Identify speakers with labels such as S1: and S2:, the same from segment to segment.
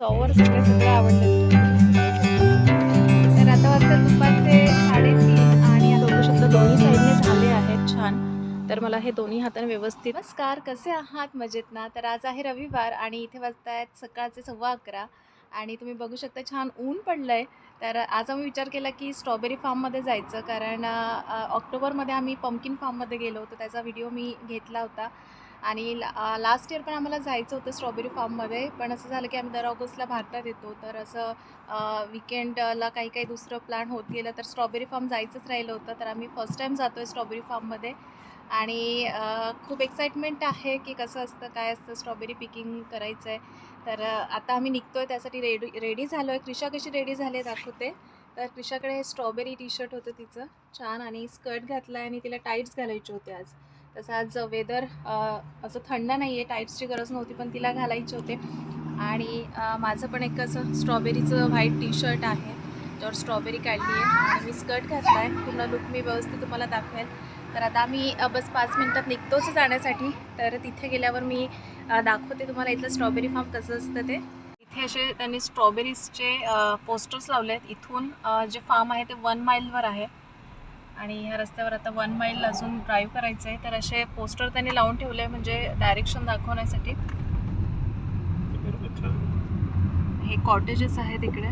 S1: Sour सगळे सगळं आवडलं. तर आता वाजता दुपारचे साडेतीन आणि आता बघू शकता दोन्ही साईडने झाले आहेत छान. तर मला हे दोन्ही हाताने व्यवस्थित नमस्कार कसे आहात? मजेत ना? तर आज आहे रविवार आणि इथे वाजतायत सकाळचे सव्वा अकरा. आणि तुम्ही बघू शकता छान ऊन पडलं आहे तर आज आम्ही विचार केला की स्ट्रॉबेरी फार्ममध्ये जायचं. कारण ऑक्टोबरमध्ये आम्ही पम्पकिन फार्ममध्ये गेलो होतो. त्याचा व्हिडिओ मी घेतला होता. आणि लास्ट इयर पण आम्हाला जायचं होतं स्ट्रॉबेरी फार्ममध्ये पण असं झालं की आम्ही दर ऑगस्टला भारतात येतो. तर असं विकेंडला काही काही दुसरं प्लॅन होत गेलं तर स्ट्रॉबेरी फार्म जायचंच राहिलं होतं. तर आम्ही फर्स्ट टाईम जातो आहे स्ट्रॉबेरी फार्ममध्ये आणि खूप एक्साइटमेंट आहे की कसं असतं काय असतं स्ट्रॉबेरी पिकिंग करायचं आहे तर आता आम्ही निघतो आहे त्यासाठी रेडी रेडी झालो आहे क्रिशा कशी रेडी झाली आहे दाखवते. तर क्रिशाकडे हे स्ट्रॉबेरी टी शर्ट होतं तिचं. छान. आणि स्कर्ट घातला आहे आणि तिला टाईट्स घालायचे होते आज. तसं आज वेदर असं थंड नाही आहे टाईट्सची गरज नव्हती पण तिला घालायचे होते. आणि माझं पण एक असं स्ट्रॉबेरीचं व्हाईट टी शर्ट आहे ज्यावर स्ट्रॉबेरी काढली आहे आणि मी स्कर्ट घातला आहे पूर्ण लुक मी व्यवस्थित तुम्हाला दाखवेल. तर आता आम्ही बस पाच मिनटात निघतोच जाण्यासाठी. तर तिथे गेल्यावर मी दाखवते तुम्हाला इथलं स्ट्रॉबेरी फार्म कसं असतं ते. इथे असे त्यांनी स्ट्रॉबेरीजचे पोस्टर्स लावले आहेत इथून जे फार्म आहे ते वन माईलवर आहे. आणि ह्या रस्त्यावर आता वन माईल अजून ड्राईव्ह करायचं आहे तर असे पोस्टर त्यांनी लावून ठेवले म्हणजे डायरेक्शन दाखवण्यासाठी. हे कॉटेजेस आहेत इकडे.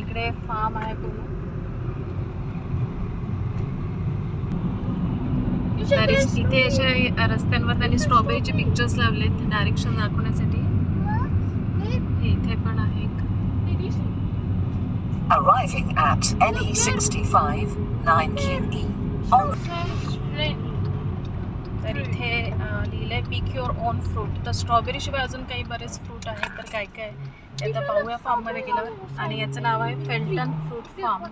S1: इकडे फार्म आहे पूर्ण. तिथे अशा रस्त्यांवर त्यांनी स्ट्रॉबेरीचे पिक्चर्स लावलेत डायरेक्शन दाखवण्यासाठी. हे इथे पण आहे.
S2: Arriving at NE65 9QE. On
S1: तर इथे लिहिलंय पिक युअर ओन फ्रूट तर स्ट्रॉबेरी शिवाय अजून काही बरेच फ्रूट आहेत तर काय काय ते आता पाहूया फार्ममध्ये गेलं आणि याचं नाव आहे Felton fruit farm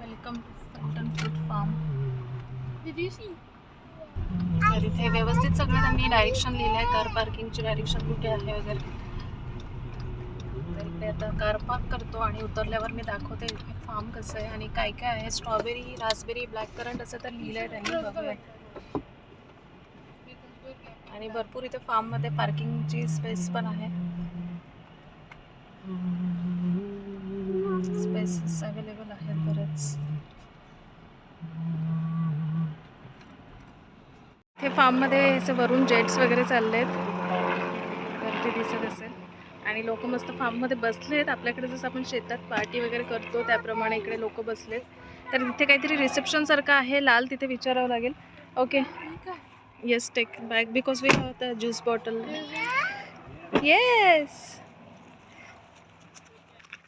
S1: welcome to Felton fruit farm तर इथे व्यवस्थित सगळं त्यांनी डायरेक्शन लिहिलं आहे कार पार्किंगची डायरेक्शन कुठे आहे वगैरे. तर इकडे आता कार पार्क करतो आणि उतरल्यावर मी दाखवते इथे फार्म कसं आहे आणि काय काय आहे. स्ट्रॉबेरी रासबेरी ब्लॅक करंट असं तर लिहिलं आहे त्यांनी बघूया. आणि भरपूर इथे फार्ममध्ये पार्किंगची स्पेस पण आहे. स्पेसेस अवेलेबल आहेत बरेच. इथे फार्ममध्ये असे वरून जेट्स वगैरे चालले आहेत वरती दिसत असेल. आणि लोक मस्त फार्ममध्ये बसलेत आपल्याकडे जसं आपण शेतात पार्टी वगैरे करतो त्याप्रमाणे इकडे लोक बसलेत तर तिथे काहीतरी रिसेप्शन सारखं आहे लाल तिथे विचारावं लागेल. Okay yes take back because we have the juice bottle yes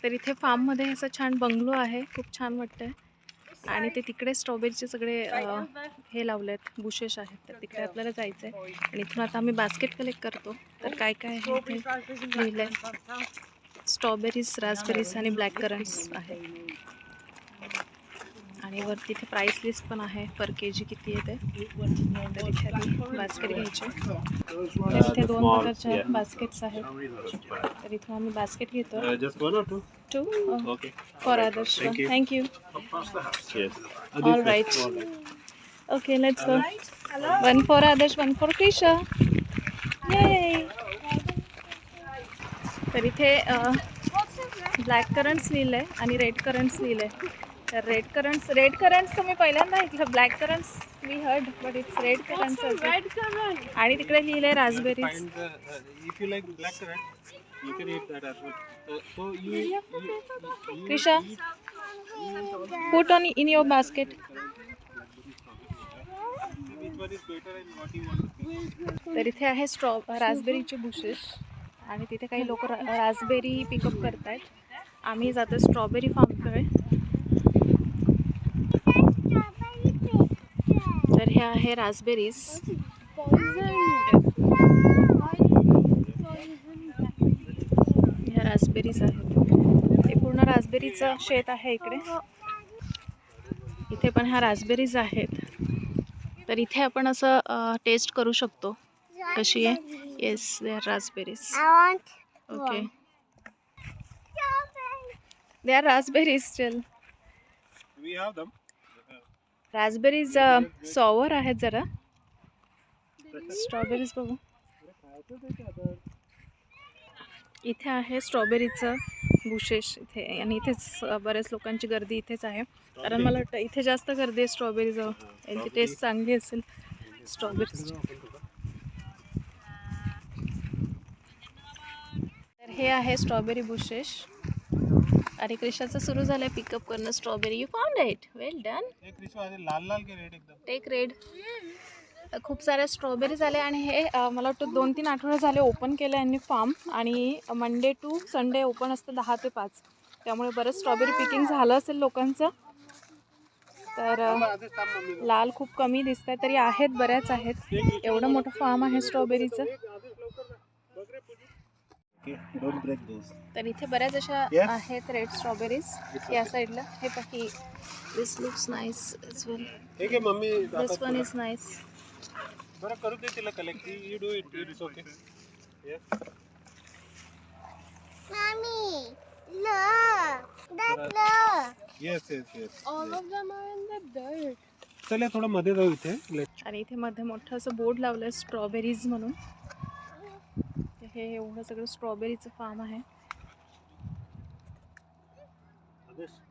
S1: तर इथे फार्ममध्ये असं छान बंगलो आहे. खूप छान वाटतंय. आणि ते तिकडे स्ट्रॉबेरीचे सगळे हे लावले आहेत बुशेस आहेत तर तिकडे आपल्याला जायचं आहे आणि इथून आता आम्ही बास्केट कलेक्ट करतो. तर काय काय आहे इथे लिहिलं आहे स्ट्रॉबेरीज रासबेरीज आणि ब्लॅक करंट्स आहे. आणि वरती इथे प्राईस लिस्ट पण आहे. पर के जी किती आहे ते? तर इथे आम्ही बास्केट घ्यायचे. तर इथे दोन प्रकारच्या बास्केट्स आहेत. तर इथून आम्ही बास्केट घेतो? Two. For Adarsh. Thank you. All right. Okay let's go one for Adarsh one for Krisha ये तर इथे ब्लॅक करंट्स लिहिलं आहे आणि रेड करंट्स लिहिलं. आहे तर रेड करंट्स रेड करंट्स तर मी पहिल्यांदा ऐकलं. Black currants me heard but it's red currants आणि तिकडे लिहिलं
S3: currant, you can eat that as well. Uh, so you, you, you
S1: Krisha put on in your basket? तर इथे आहे स्ट्रॉ रास्बेरीचे बुशेस आणि तिथे काही लोक रास्बेरी पिकअप करतायत. आम्ही जातो स्ट्रॉबेरी फार्मकडे तर हे आहे रास्बेरीज. ह्या रास्बेरीज आहेत. हे पूर्ण रास्बेरीचं शेत आहे इकडे. इथे पण ह्या रास्बेरीज आहेत. तर इथे आपण असं टेस्ट करू शकतो. कशी आहे? Yes they are raspberries okay. They are raspberries still
S3: We have them.
S1: Raspberries sour आहेत जरा. स्ट्रॉबेरीज बघू. इथे आहे स्ट्रॉबेरीचं बुशेश इथे आणि इथेच बऱ्याच लोकांची गर्दी इथेच आहे. कारण मला वाटतं इथे जास्त गर्दी आहे स्ट्रॉबेरीज यांची टेस्ट चांगली असेल स्ट्रॉबेरीज तर हे आहे स्ट्रॉबेरी बुशेश. आणि क्रिशाचं सुरू झालं आहे पिकअप करणं strawberry you found it well done
S3: एक रिशो आहे लाल लाल के रेड एकदम.
S1: Take red. खूप साऱ्या स्ट्रॉबेरी झाले आणि हे अ, मला वाटतं दोन तीन आठवडे झाले ओपन केलं यांनी फार्म आणि मंडे टू संडे ओपन असतं दहा ते पाच. त्यामुळे बरंच स्ट्रॉबेरी पिकिंग झालं असेल लोकांचं. तर अ,
S3: आधीच थांब मम्मी.
S1: लाल खूप कमी दिसत आहे तरी आहेत बऱ्याच आहेत. एवढं मोठं फार्म आहे स्ट्रॉबेरीचं तर इथे बऱ्याच अशा. आहेत रेड स्ट्रॉबेरीज या साईडला हे पाही this looks nice is well
S3: ठीक आहे mummy
S1: this one is nice
S3: बरं करू दे तिला collect you do it it is okay
S4: Mommy, look. That look.
S3: Yes yes yes
S4: All of them are in the dirt.
S3: चल थोडं मध्ये जाऊ इथे.
S1: आणि इथे मध्ये मोठं असं बोर्ड लावलं आहे स्ट्रॉबेरीज म्हणून. हे एवढं सगळं स्ट्रॉबेरीचं फार्म आहे.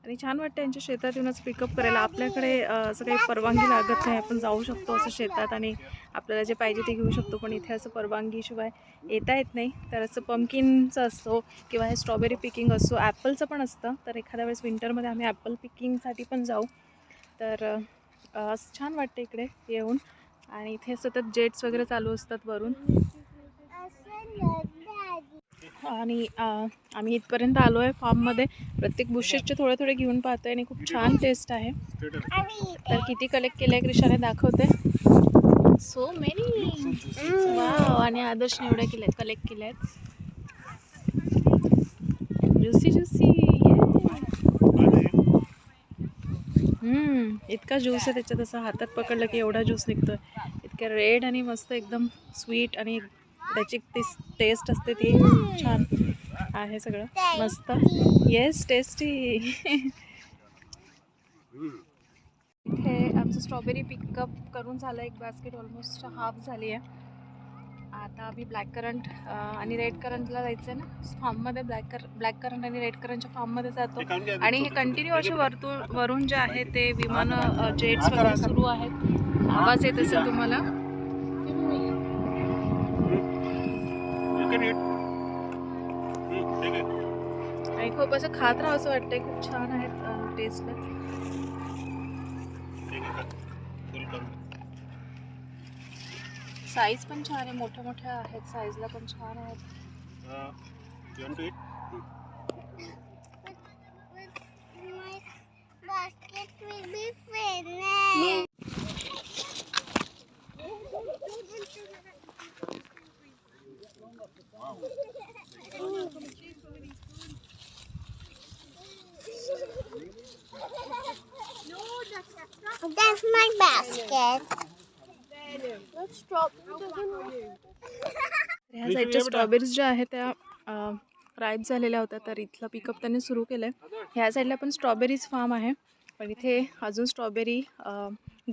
S1: आणि छान वाटतं यांच्या शेतात येऊनच पिकअप करायला. आपल्याकडे असं काही परवानगी लागत नाही. आपण जाऊ शकतो असं शेतात आणि आपल्याला जे पाहिजे ते घेऊ शकतो. पण इथे असं परवानगीशिवाय येता येत नाही. तर असं पम्पकिनचं असतो किंवा हे स्ट्रॉबेरी पिकिंग असतो ॲपलचं पण असतं. तर एखाद्या वेळेस विंटरमध्ये आम्ही ॲपल पिकिंगसाठी पण जाऊ. तर असं छान वाटतं इकडे येऊन. आणि इथे सतत जेट्स वगैरे चालू असतात वरून. आणि आम्ही इथपर्यंत आलो आहे फार्ममध्ये. प्रत्येक बुशेसचे थोडे थोडे घेऊन पाहतो आहे आणि खूप छान टेस्ट आहे. तर किती कलेक्ट केलं आहे क्रिशाने दाखवते. सो मेनी वाव आणि आदर्श एवढ्या केल्या कलेक्ट केल्या आहेत ज्युसी ज्युसी इतका ज्यूस आहे त्याच्यात असं हातात पकडलं की एवढा ज्यूस निघतोय. इतक्या रेड आणि मस्त एकदम स्वीट आणि त्याची ती टेस्ट असते ती. छान आहे सगळं. मस्त. येस टेस्टी इथे आमचं स्ट्रॉबेरी पिकअप करून झालं. एक बास्केट ऑलमोस्ट हाफ झाली आहे. आता आम्ही ब्लॅक करंट आणि रेड करंटला जायचं आहे ना. फार्ममध्ये ब्लॅक कर ब्लॅक करंट आणि रेड करंटच्या फार्ममध्ये जातो. आणि हे कंटिन्यू असे वरतून वरून जे आहे ते विमान जेट्स वगैरे सुरू आहेत. आवाज येत असेल तुम्हाला?
S3: Can eat. हम्म, ठीक आहे.
S1: आणि खूप असं खात राहावं असं वाटतंय खूप छान आहेत टेस्टला
S3: ठीक आहे, खा. Full करून.
S1: साईज पण छान आहे मोठ्या मोठ्या आहेत साईजला पण छान आहेत
S3: Uh, you want to eat? हम्म.
S4: My basket will be finished. That's my basket. Let's drop
S1: ह्या साईडच्या स्ट्रॉबेरीज ज्या आहेत त्या राईप झालेल्या होत्या तर इथलं पिकअप त्यांनी सुरू केलं आहे ह्या साईडला पण स्ट्रॉबेरीज फार्म आहे. पण इथे अजून स्ट्रॉबेरी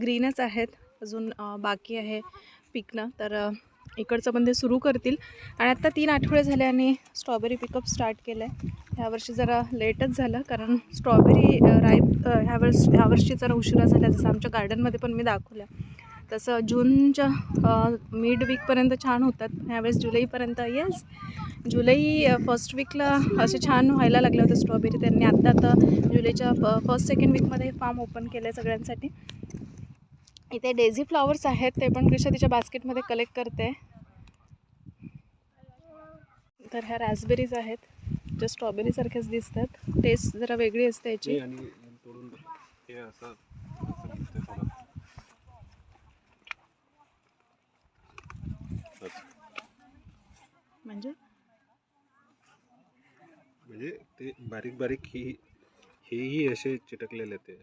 S1: ग्रीनच आहेत. अजून बाकी आहे पिकणं. तर इकडचं पण ते सुरू करतील. आणि आत्ता तीन आठवडे झाले आणि स्ट्रॉबेरी पिकअप स्टार्ट केलं आहे ह्यावर्षी जरा लेटच झालं कारण स्ट्रॉबेरी राईप ह्या वर्षी ह्यावर्षी जरा उशिरा झाला जसं आमच्या गार्डनमध्ये पण मी दाखवलं. तसं जूनच्या मिड वीकपर्यंत छान होतात. ह्यावेळेस जुलैपर्यंत येस जुलै फर्स्ट वीकला असे छान व्हायला लागले होते स्ट्रॉबेरी त्यांनी आत्ता आता जुलैच्या फर्स्ट सेकंड वीकमध्ये फार्म ओपन केलं आहे सगळ्यांसाठी. इथे डेझी फ्लॉवर्स आहेत ते पण कृषा तिच्या बास्केटमध्ये कलेक्ट करते. तर ह्या रास्बेरीज आहेत ज्या स्ट्रॉबेरीसारख्याच दिसतात. टेस्ट जरा वेगळी असते याची. म्हणजे?
S3: म्हणजे ते बारीक बारीक ही हेही असे चिटकलेले ते.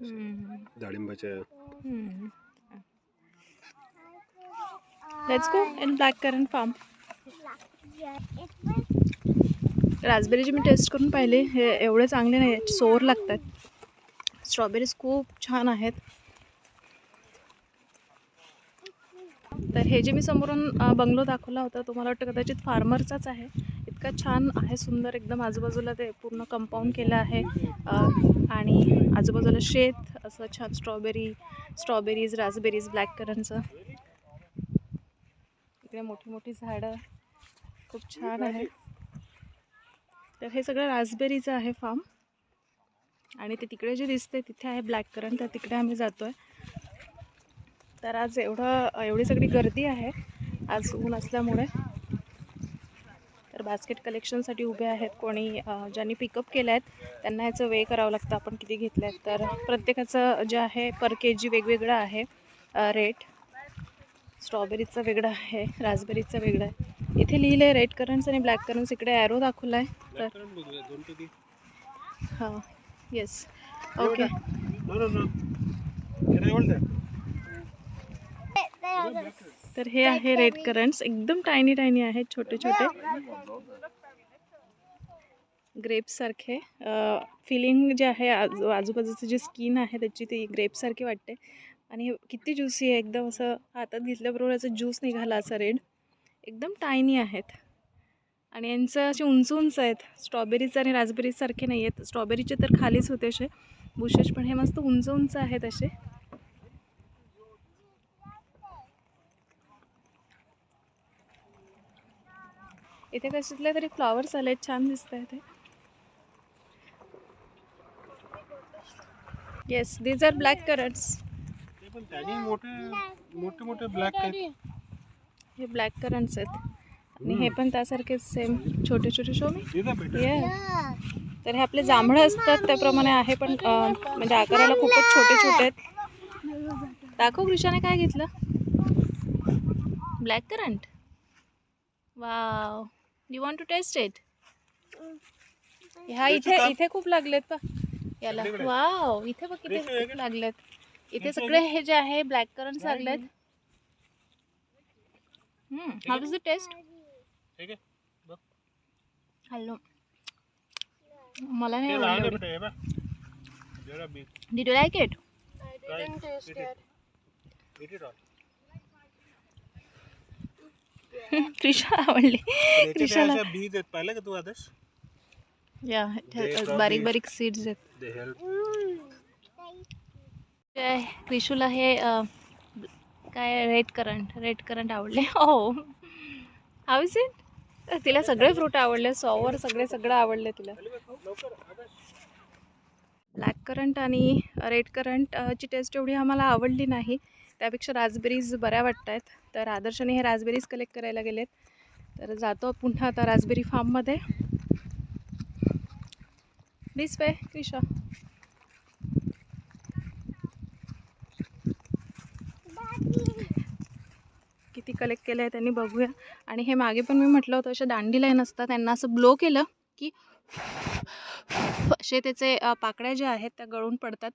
S3: डाळिंबाच्या
S1: let's go in black currant farm रास्बेरीची मी टेस्ट करून पाहिले. हे एवढे चांगले नाही आहेत. सोर लागतात. स्ट्रॉबेरीज खूप छान आहेत. तर हे जे मी समोरून बंगलो दाखवला होता तो मला वाटतं कदाचित फार्मरचाच आहे. इतका छान आहे सुंदर एकदम आजूबाजूला ते पूर्ण कंपाऊंड केलं आहे. आणि आजूबाजूला शेत असं छान स्ट्रॉबेरी स्ट्रॉबेरीज रासबेरीज ब्लॅक करंटचं इकडे मोठी मोठी झाडं. खूप छान आहे. तर हे सगळं रासबेरीचं आहे फार्म आणि ते तिकडे जे दिसते तिथे आहे ब्लॅक करंट तर तिकडे आम्ही जातो आहे तर आज एवढं एवढी सगळी गर्दी आहे आज ऊन असल्यामुळे. तर बास्केट कलेक्शनसाठी उभे आहेत कोणी ज्यांनी पिकअप केलं आहेत त्यांना याचं वे करावं लागतं आपण किती घेतलं आहेत तर प्रत्येकाचं जे आहे पर के जी वेगवेगळं आहे रेट स्ट्रॉबेरीचं वेगळं आहे रासबेरीचं वेगळं आहे. इथे लिहिलं आहे रेड करंट्स आणि ब्लॅक करंट्स इकडे ॲरो दाखवला आहे तर. हां येस ओके. तर हे आहे रेड करंट्स एकदम टायनी टायनी आहेत छोटे छोटे. ग्रेप्स सारखे. फिलिंग जे आहे आजू आजूबाजूचं जे स्किन आहे त्याची ती ग्रेप्ससारखी वाटते. आणि हे किती ज्युसी आहे. एकदम असं हातात घेतल्याबरोबर याचा ज्यूस निघाला असा रेड एकदम टायनी आहेत. आणि यांचं असे उंच उंच आहेत. स्ट्रॉबेरीचं आणि राजबेरीजसारखे नाही आहेत. स्ट्रॉबेरीचे तर खालीच होते असे. बुशेश पण हे मस्त उंच उंच आहेत असे. इथे कशातले तरी फ्लॉवर्स आले आहेत. छान दिसत आहेत ते. Yes these are black currants
S3: पण त्याने मोठे मोठे मोठे ब्लॅक आहेत.
S1: हे ब्लॅक करंट्स आहेत. आणि हे पण त्यासारखेच सेम छोटे छोटे शो मी
S3: भेटेल?
S1: तर हे आपले जांभळं असतात त्याप्रमाणे आहे पण अं, म्हणजे आकाराला खूपच छोटे छोटे आहेत. दाखव कृषाने काय घेतलं? Black currant wow you want to taste it ह्या इथे इथे खूप लागलेत पा. याला. वाव इथे बघ किती लागलेत. इथे सगळे हे जे आहे ब्लॅक करंट्स लागलेत. How does the taste. Hello. मला नाही आवडलं. Did you like it. Krisha आवडली.
S3: त्याचे ते
S1: क्रिशाला
S3: अशा बीज आहेत. पाहिलं का तू आदर्श?
S1: या बारीक बारीक सीड्स आहेत. क्रिशूला हे काय रेड करंट रेड करंट आवडले? हो. हाव इज इट तिला सगळे फ्रूट आवडले सॉवर सगळे सगळं आवडले तिला. ब्लॅक करंट आणि रेड करंटची टेस्ट एवढी आम्हाला आवडली नाही त्यापेक्षा राजबेरीज बऱ्या वाटत आहेत तर आदर्शने हे राजबेरीज कलेक्ट करायला गेलेत. तर जातो पुन्हा आता राजबेरी फार्ममध्ये दिस वे क्रिशा किती कलेक्ट केलं आहे त्यांनी बघूया. आणि हे मागे पण मी म्हटलं होतं अशा दांडी लाईन असतात त्यांना असं ब्लो केलं की असे त्याचे अ, पाकळ्या ज्या आहेत त्या गळून पडतात.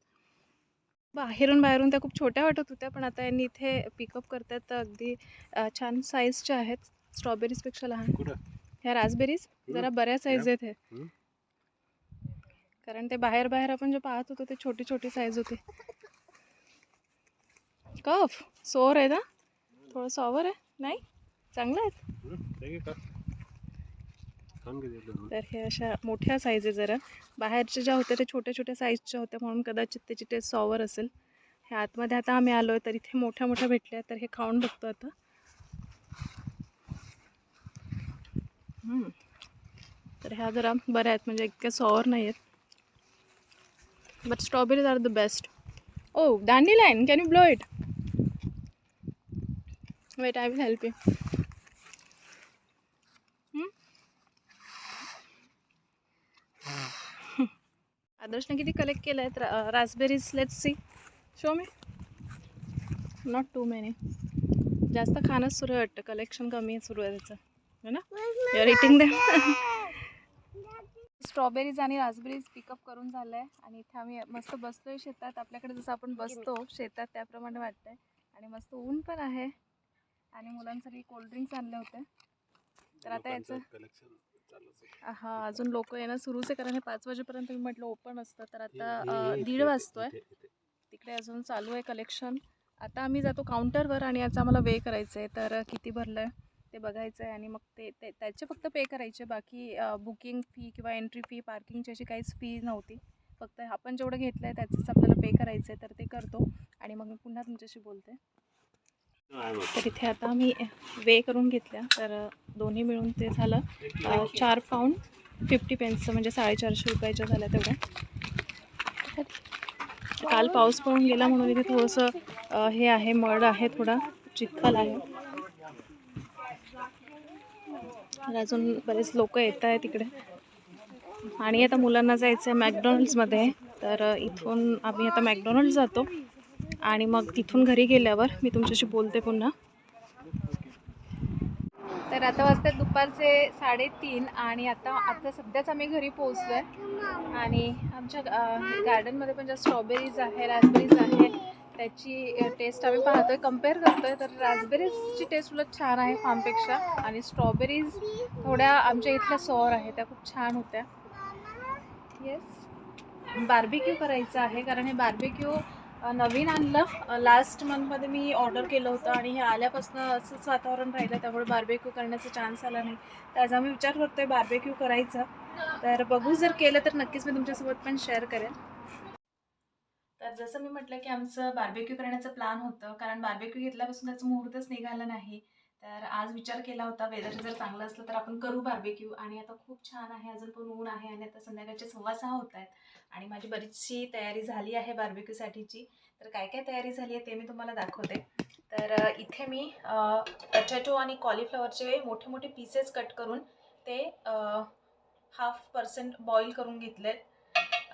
S1: बाहेरून बाहेरून त्या खूप छोट्या वाटत होत्या पण आता यांनी इथे पिकअप करतात. तर अगदी छान साईजच्या आहेत. स्ट्रॉबेरीजपेक्षा लहान. ह्या रासबेरीज जरा बऱ्या साईज आहेत हे. कारण ते बाहेर बाहेर आपण जे पाहत होतो ते छोटी छोटी साईज होती. कफ! सोर आहे ना? थोडं सॉवर आहे. नाही? चांगलं आहेत. तर हे अशा मोठ्या साईज आहे जरा. बाहेरच्या ज्या होत्या त्या छोट्या छोट्या साईजच्या होत्या म्हणून कदाचित त्याची टेस्ट सॉवर असेल. हे आतमध्ये आता आम्ही आलो आहे तर इथे मोठ्या मोठ्या भेटल्या तर हे खाऊन बघतो आता. तर ह्या जरा बऱ्या आहेत म्हणजे इतक्या सॉवर नाही आहेत. But strawberries are the best oh dandelion can you blow it wait I will help you. आदर्शने किती कलेक्ट केलं आहेत raspberries let's see show me not too many जास्त खाणंच सुरू आहे वाटतं. कलेक्शन कमी सुरू आहे त्याचं. है ना? युअर इटिंग दे स्ट्रॉबेरीज आणि रासबेरीज पिकअप करून झालं आहे आणि इथे आम्ही मस्त बसतोय शेतात. आपल्याकडे जसं आपण बसतो शेतात त्याप्रमाणे वाटतंय. आणि मस्त ऊन पण आहे. आणि मुलांसाठी कोल्ड्रिंक्स आणले होते. तर आता याचं. हा अजून लोक येणं सुरूच आहे कारण हे पाच वाजेपर्यंत मी म्हटलं ओपन असतं. तर आता दीड वाजतोय. तिकडे अजून चालू आहे कलेक्शन आता आम्ही जातो काउंटरवर आणि याचा आम्हाला वे करायचं आहे तर किती भरलं आहे ते बघायचं आहे आणि मग ते ते त्याचे फक्त पे करायचे. बाकी बुकिंग फी किंवा एंट्री फी पार्किंगची अशी काहीच फी नव्हती. फक्त आपण जेवढं घेतलं आहे त्याचंच आपल्याला पे करायचं आहे तर ते करतो. आणि मग मी पुन्हा तुमच्याशी बोलते. तर इथे आता मी वे करून घेतल्या तर दोन्ही मिळून ते झालं चार पाऊंड फिफ्टी पेन्सचं म्हणजे साडेचारशे रुपयाच्या झाल्या तेवढ्या. काल पाऊस पडून गेला म्हणून इथे थोडंसं हे आहे मड आहे थोडा चिखल आहे. तर अजून बरेच लोक येत आहेत तिकडे आणि आता मुलांना जायचं आहे मॅकडॉनल्ड्समध्ये तर इथून आम्ही आता मॅकडॉनल्ड जातो. आणि मग तिथून घरी गेल्यावर मी तुमच्याशी बोलते पुन्हा. तर आता वाजतात दुपारचे साडेतीन आणि आता आता सध्याच आम्ही घरी पोहोचलो आहे आणि आमच्या गार्डनमध्ये पण ज्या स्ट्रॉबेरीज आहे रॅसबेरीज आहे त्याची टेस्ट आम्ही पाहतोय कंपेअर करतोय. तर रास्बेरीजची टेस्ट उलट छान आहे फार्मपेक्षा आणि स्ट्रॉबेरीज थोड्या आमच्या इथल्या सॉर आहे त्या खूप छान होत्या. येस बार्बिक्यू करायचं आहे कारण हे बार्बिक्यू नवीन आणलं. लास्ट मंथमध्ये मी ऑर्डर केलं होतं आणि हे आल्यापासून असंच वातावरण राहिलं. त्यामुळे बार्बेक्यू करण्याचा चान्स आला नाही. तर आज आम्ही विचार करतोय बार्बेक्यू करायचा. तर बघू जर केलं तर नक्कीच मी तुमच्यासोबत पण शेअर करेन. तर जसं मी म्हटलं की आमचं बार्बेक्यू करण्याचं प्लॅन होतं. कारण बार्बेक्यू घेतल्यापासून त्याचं मुहूर्तच निघालं नाही. तर आज विचार केला होता वेदर जर चांगलं असलं तर आपण करू बार्बेक्यू आणि आता खूप छान आहे अजून पण ऊन आहे आणि आता संध्याकाळचे सव्वा सहा होत आहेत. आणि माझी बरीचशी तयारी झाली आहे बार्बेक्यूसाठीची तर काय काय तयारी झाली आहे ते मी तुम्हाला दाखवते. तर इथे मी पटॅटो आणि कॉलीफ्लॉवरचे मोठे मोठे पीसेस कट करून ते हाफ पर्सेंट बॉईल करून घेतलेत.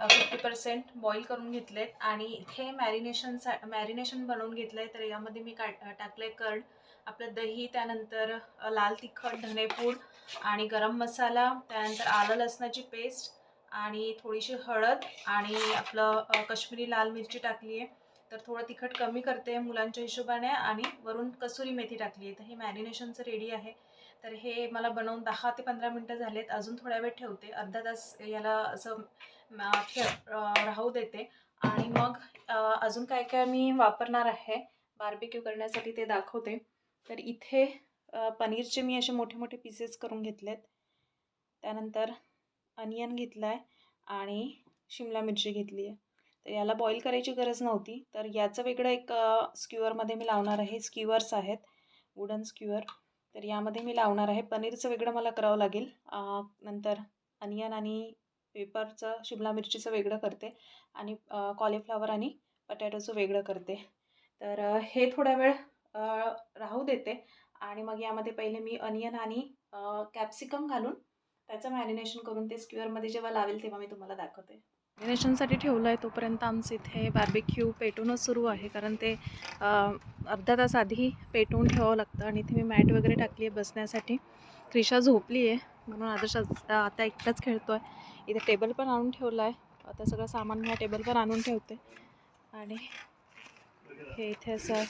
S1: फिफ्टी पर्सेंट बॉईल करून घेतलेत. आणि इथे मॅरिनेशन सा मॅरिनेशन बनवून घेतलं आहे तर यामध्ये मी का टाकलं आहे कर्ड आपलं दही त्यानंतर लाल तिखट धनेपूड आणि गरम मसाला त्यानंतर आलं लसणाची पेस्ट आणि थोडीशी हळद आणि आपलं कश्मीरी लाल मिरची टाकली आहे. तर थोडं तिखट कमी करते मुलांच्या हिशोबाने आणि वरून कसुरी मेथी टाकली आहे. तर हे मॅरिनेशनचं रेडी आहे. तर हे मला बनवून दहा ते पंधरा मिनटं झालेत. अजून थोड्या वेळ ठेवते. अर्धा तास याला असं राहू देते. आणि मग अजून काय काय मी वापरणार आहे बार्बिक्यू करण्यासाठी ते दाखवते. तर इथे पनीरचे मी असे मोठे मोठे पीसेस करून घेतलेत. त्यानंतर अनियन घेतला आहे आणि शिमला मिरची घेतली आहे. तर याला बॉईल करायची गरज नव्हती. तर याचं वेगळं एक स्क्युअरमध्ये मी लावणार आहे. स्क्युअर्स आहेत वुडन स्क्युअर तर यामध्ये मी लावणार आहे. पनीरचं वेगळं मला करावं लागेल. नंतर अनियन आणि पेपरचं शिमला मिरचीचं वेगळं करते आणि कॉलीफ्लावर आणि बटॅटोचं वेगळं करते. तर हे थोडा वेळ राहू देते. आणि मग यामध्ये पहिले मी अनियन आणि कॅप्सिकम घालून त्याचं मॅरिनेशन करून ते स्क्युअरमध्ये जेव्हा लावेल तेव्हा मी तुम्हाला दाखवते. मॅरिनेशनसाठी ठेवलं आहे तोपर्यंत आमचं इथे बार्बिक्यू पेटूनच सुरू आहे. कारण ते अर्धा तास आधी पेटवून ठेवावं लागतं आणि इथे मी मॅट वगैरे टाकली आहे बसण्यासाठी. क्रिशा झोपली आहे. म्हणून आदर्श आता एकटाच खेळतो आहे इथे टेबल पण आणून ठेवलं आहे आता सगळं सामान मी टेबल पण आणून ठेवते. आणि हे इथे असं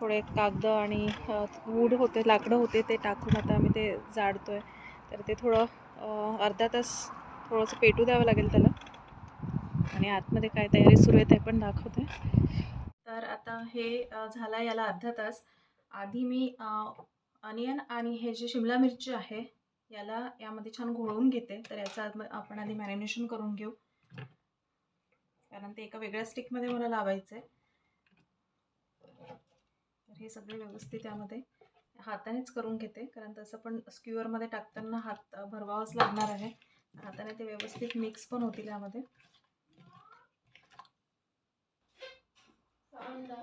S1: थोडे कागद आणि वूड होते लाकडं होते ते टाकून आता आम्ही ते जाडतो आहे तर ते थोडं अर्धा तास थोडंसं पेटू द्यावं लागेल त्याला. आणि आतमध्ये काय तयारी सुरू आहे ते पण दाखवते. तर आता हे झाला याला अर्धा तास. आधी मी अनियन आणि हे जे शिमला मिरची आहे याला यामध्ये छान घोळवून घेते. तर याचं आत- आपण आधी मॅरिनेशन करून घेऊ. कारण ते एका वेगळ्या स्टिकमध्ये मला लावायचं आहे तर हे सगळे व्यवस्थित यामध्ये हातानेच करून घेते. कारण तसं पण स्क्युअरमध्ये टाकताना हात भरवावाच लागणार आहे. हाताने ते व्यवस्थित मिक्स पण होतील यामध्ये.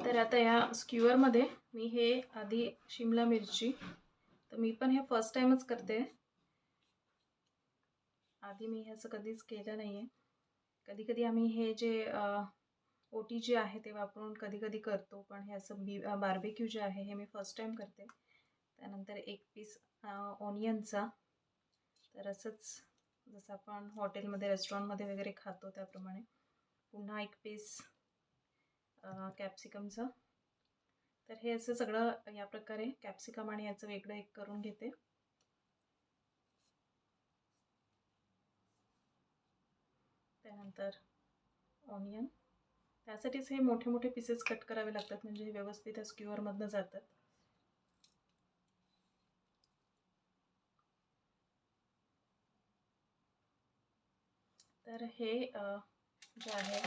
S1: तर आता या स्क्युअरमध्ये मी हे आधी शिमला मिरची तर मी पण हे फर्स्ट टाईमच करते. आधी मी हे असं कधीच केलं नाही आहे कधी कधी आम्ही हे जे ओटी जे आहे ते वापरून कधी कधी करतो पण हे असं बी बार्बेक्यू जे आहे हे मी फर्स्ट टाईम करते. त्यानंतर एक पीस ऑनियनचा तर असंच जसं आपण हॉटेलमध्ये रेस्टॉरंटमध्ये वगैरे खातो त्याप्रमाणे. पुन्हा एक पीस कॅप्सिकमचं तर हे असं सगळं या प्रकारे कॅप्सिकम आणि याचं वेगळं एक करून घेते. त्यानंतर ऑनियन त्यासाठीच हे मोठे मोठे पीसेस कट करावे लागतात म्हणजे हे व्यवस्थित स्क्युअरमधनं जातात. तर हे जे आहे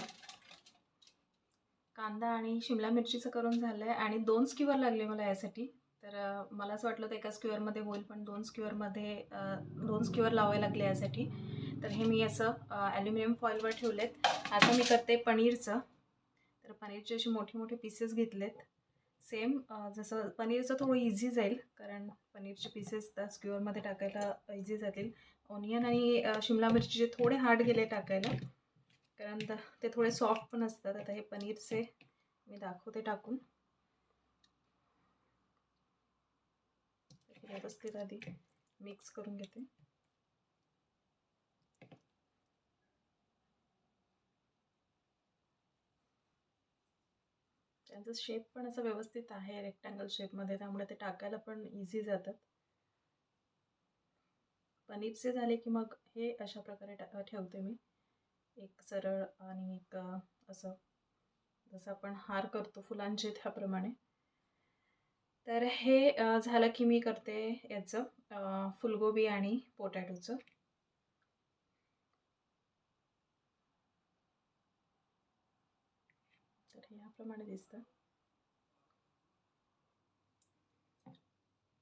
S1: कांदा आणि शिमला मिरचीचं करून झालं आहे आणि दोन स्क्युअर लागले मला यासाठी. तर मला असं वाटलं तर एका स्क्युअरमध्ये होईल पण दोन स्क्युअरमध्ये दोन स्क्युअर लावावे लागले यासाठी. तर हे मी असं ॲल्युमिनियम फॉईलवर ठेवलेत. आता मी करते पनीरचं. तर पनीरचे असे मोठे मोठे पीसेस घेतलेत. सेम जसं पनीरचं थोडं इझी जाईल कारण पनीरचे पीसेस त्या स्क्युअरमध्ये टाकायला इझी जातील. ऑनियन आणि शिमला शिमला मिरचीचे थोडे हार्ड गेले टाकायला कारण ते थोडे सॉफ्ट पण असतात. आता हे पनीरचे मी दाखवते टाकून. व्यवस्थित आधी मिक्स करून घेते. त्यांचं शेप पण असं व्यवस्थित आहे रेक्टँगल शेपमध्ये त्यामुळे ते टाकायला पण इझी जातात. पनीरचे झाले की मग हे अशा प्रकारे टा ठेवते मी. एक सरळ आणि एक असं जसं आपण हार करतो फुलांचे त्याप्रमाणे. तर हे झालं की मी करते याचं फुलगोबी आणि पोटॅटोचं तर हे याप्रमाणे दिसतं.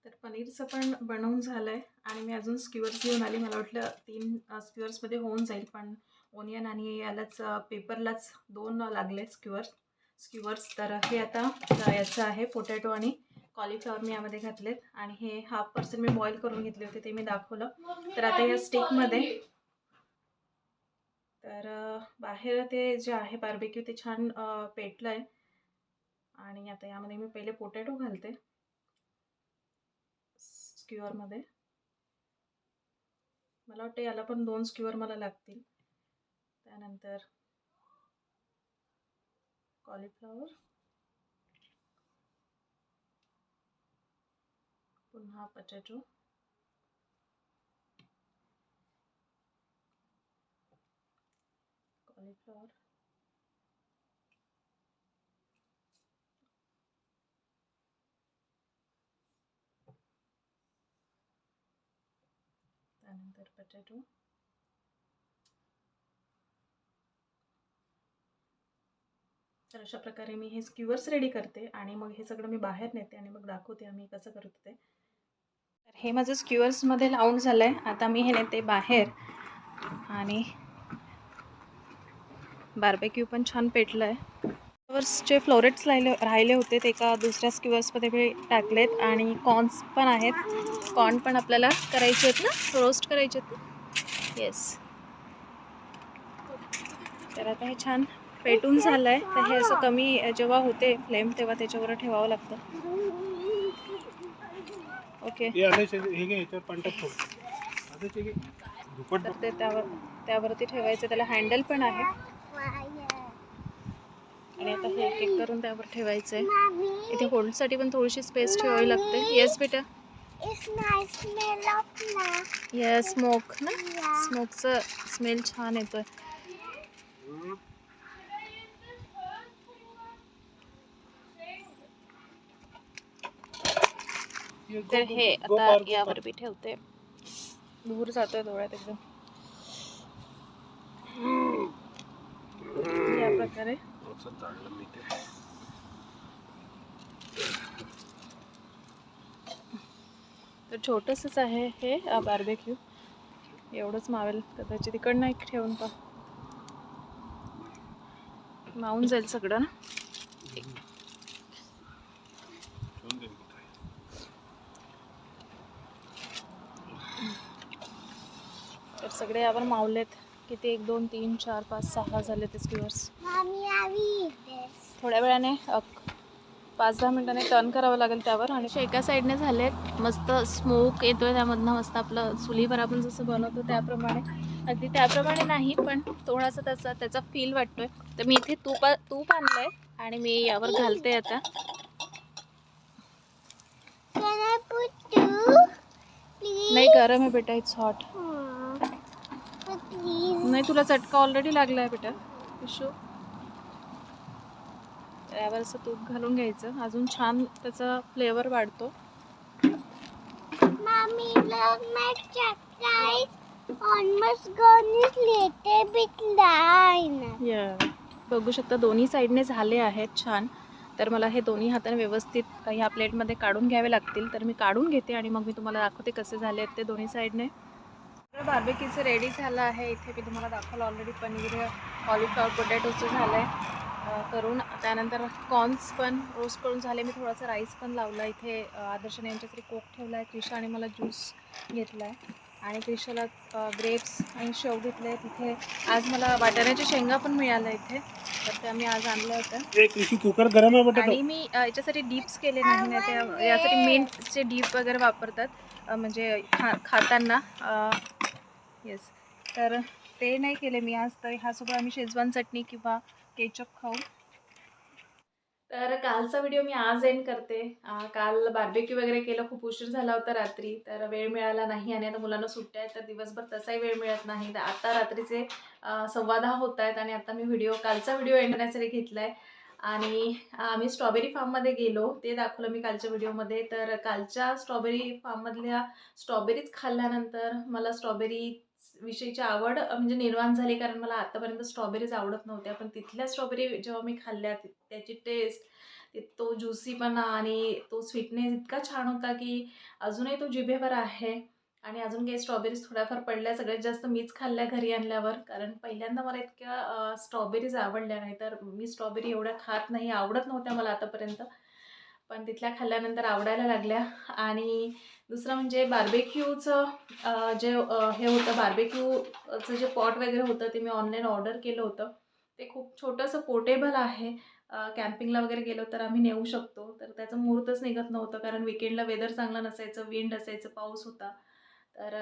S1: तर पनीरचं पण बनवून झालं आहे आणि मी अजून स्क्युअर्स घेऊन आली. मला वाटलं तीन स्क्युअर्समध्ये होऊन जाईल पण ओनियन आणि यालाच पेपरलाच दोन लागले स्क्युअर्स स्क्युअर्स तर हे आता याचं आहे पोटॅटो आणि कॉलीफ्लॉवर मी यामध्ये घातलेत. आणि हे हाफ पर्सेंट मी बॉईल करून घेतले होते ते मी दाखवलं. तर आता या स्टिकमध्ये तर बाहेर ते जे आहे बार्बेक्यू ते छान पेटलं आहे आणि आता यामध्ये मी पहिले पोटॅटो घालते. स्क्युअरमध्ये मला वाटतं याला पण दोन स्क्युअर मला लागतील. त्यानंतर कॉलीफ्लॉवर पुन्हा पटॅटो कॉलीफ्लॉवर त्यानंतर बटाटो तर अशा प्रकारे मी हे स्क्युअर्स रेडी करते आणि मग हे सगळं मी बाहेर नेते आणि मग दाखवते आम्ही कसं करत ते तर हे माझं स्क्युअर्समध्ये लावून झालं आहे आता मी हे नेते बाहेर आणि बार्बेक्यू पण छान पेटलं आहे. स्क्युअर्सचे फ्लोरेट्स राहिले राहिले होते ते एका दुसऱ्या स्क्युअर्समध्ये मी टाकलेत आणि कॉर्न्स पण आहेत. कॉर्न पण आपल्याला करायचे आहेत ना? रोस्ट करायचे आहेत ना? येस तर आता हे छान पेटून झालं आहे तर हे असं कमी जेव्हा होते फ्लेम तेव्हा त्याच्यावर ठेवावं लागतं. ओके त्यावर त्यावरती ठेवायचं. त्याला हँडल पण आहे. आणि आता हे एक एक करून त्यावर ठेवायचं आहे इथे होल्डसाठी पण थोडीशी स्पेस ठेवावी लागते. येस बेटा. येस स्मोक ना. स्मोकचं स्मेल छान येतोय. तर हे आता यावर बी ठेवते. दूर जातोय डोळ्यात एकदम. या प्रकारे. तर छोटंसंच आहे हे बार्बेक्यू एवढंच मावेल कदाचित तिकडनं एक ठेवून पा मावून जाईल सगळं ना? तर सगळे यावर मावलेत. किती एक दोन तीन चार पाच सहा झाले ते स्क्युअर्स. थोड्या वेळाने अ, पाच दहा मिनिटांनी टर्न करावं लागेल त्यावर आणि असे एका साईडने झालेत मस्त स्मोक येतोय त्यामधनं मस्त आपलं चुलीवर आपण जसं बनवतो त्याप्रमाणे अगदी त्याप्रमाणे नाही पण थोडासा त्याचा त्याचा फील वाटतोय तर मी इथे तूप तूप आणलंय आणि मी यावर घालते आता? नाही गरम आहे बेटा इट्स हॉट. नाही तुला चटका ऑलरेडी लागला आहे बेटा. इशू यावर असं तूप घालून घ्यायचं. अजून छान त्याचा फ्लेवर वाढतो.
S4: Mommy, look my guys. almost gone. Is little bit line.
S1: या बघू शकता दोन्ही साईडने झाले आहेत छान. तर मला हे दोन्ही हाताने व्यवस्थित ह्या प्लेटमध्ये काढून घ्यावे लागतील. तर मी काढून घेते आणि मग मी तुम्हाला दाखवते कसे झाले आहेत ते दोन्ही साईडने तर बार्बेक्यूचं रेडी झालं आहे. इथे मी तुम्हाला दाखवलं ऑलरेडी पनीर कॉलीफ्लॉवर पोटॅटोचं झालं आहे करून त्यानंतर कॉर्न्स पण रोस्ट करून झाले. मी थोडासा राईस पण लावला इथे. आदर्शने यांच्यासाठी कोक ठेवला आहे क्रिशा आणि मला ज्यूस घेतला आहे आणि क्रिशाला ग्रेप्स आणि शेव घेतले इथे आज मला वाटाण्याच्या शेंगा पण मिळाल्या इथे. तर त्या मी आज आणल्या होत्या.
S3: कुकर गरम
S1: आणि मी याच्यासाठी डीप्स केले नाही. ना त्या यासाठी मिंटचे डीप वगैरे वापरतात. म्हणजे खा खाताना. येस तर ते नाही केले मी आज तर ह्यासोबत आम्ही शेजवान चटणी किंवा केचप खाऊ. तर कालचा व्हिडिओ मी आज एंड करते. काल बार्बेक्यू वगैरे केलं खूप उशीर झाला होता रात्री तर वेळ मिळाला नाही आणि आता मुलांना सुट्ट्या आहेत तर दिवसभर तसाही वेळ मिळत नाही. तर आता रात्रीचे अ, सव्वा दहा होत आहेत आणि आता मी व्हिडिओ कालचा व्हिडिओ एंड करण्यासाठी घेतला आहे आणि आम्ही स्ट्रॉबेरी फार्ममध्ये गेलो ते दाखवलं मी कालच्या व्हिडिओमध्ये तर कालच्या स्ट्रॉबेरी फार्ममधल्या स्ट्रॉबेरीज खाल्ल्यानंतर मला स्ट्रॉबेरी विषयीची आवड म्हणजे निर्माण झाली. कारण मला आतापर्यंत स्ट्रॉबेरीज आवडत नव्हत्या. पण तिथल्या स्ट्रॉबेरी जेव्हा मी खाल्ल्या त्याची टेस्ट तो ज्युसीपणा आणि तो स्वीटनेस इतका छान होता की अजूनही तो जिभेवर आहे. आणि अजून काही स्ट्रॉबेरीज थोड्याफार पडल्या. सगळ्यात जास्त मीच खाल्ल्या घरी आणल्यावर. कारण पहिल्यांदा मला इतक्या स्ट्रॉबेरीज आवडल्या नाही तर मी स्ट्रॉबेरी एवढ्या खात नाही आवडत नव्हत्या मला आतापर्यंत. पण तिथल्या खाल्ल्यानंतर आवडायला लागल्या. आणि दुसरं म्हणजे बार्बेक्यूचं जे हे होतं बार्बेक्यूचं जे पॉट वगैरे होतं ते मी ऑनलाईन ऑर्डर केलं होतं. ते खूप छोटंसं पोर्टेबल आहे. कॅम्पिंगला वगैरे गेलो तर आम्ही नेऊ शकतो. तर त्याचं मुहूर्तच निघत नव्हतं कारण विकेंडला वेदर चांगलं नसायचं विंड असायचं पाऊस होता. तर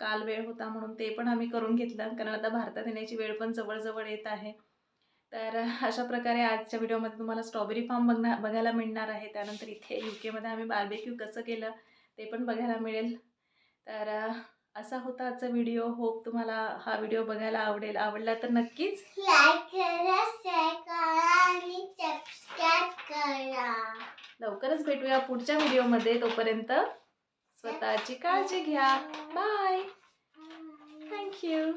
S1: काल वेळ होता म्हणून ते पण आम्ही करून घेतलं. कारण आता भारतात येण्याची वेळ पण जवळजवळ येत आहे. तर अशा प्रकारे आजच्या व्हिडिओमध्ये तुम्हाला स्ट्रॉबेरी फार्म बघणार बघायला मिळणार आहे. त्यानंतर इथे यू केमध्ये आम्ही बार्बेक्यू कसं केलं ते पण बघायला मिळेल. तर असा होता आजचा व्हिडिओ. होप तुम्हाला हा व्हिडिओ बघायला आवडेल. आवडला तर नक्कीच
S4: Like करा, share करा आणि सबस्क्राईब करा.
S1: लवकरच भेटूया पुढच्या व्हिडिओमध्ये. तोपर्यंत स्वतःची काळजी घ्या. Bye thank you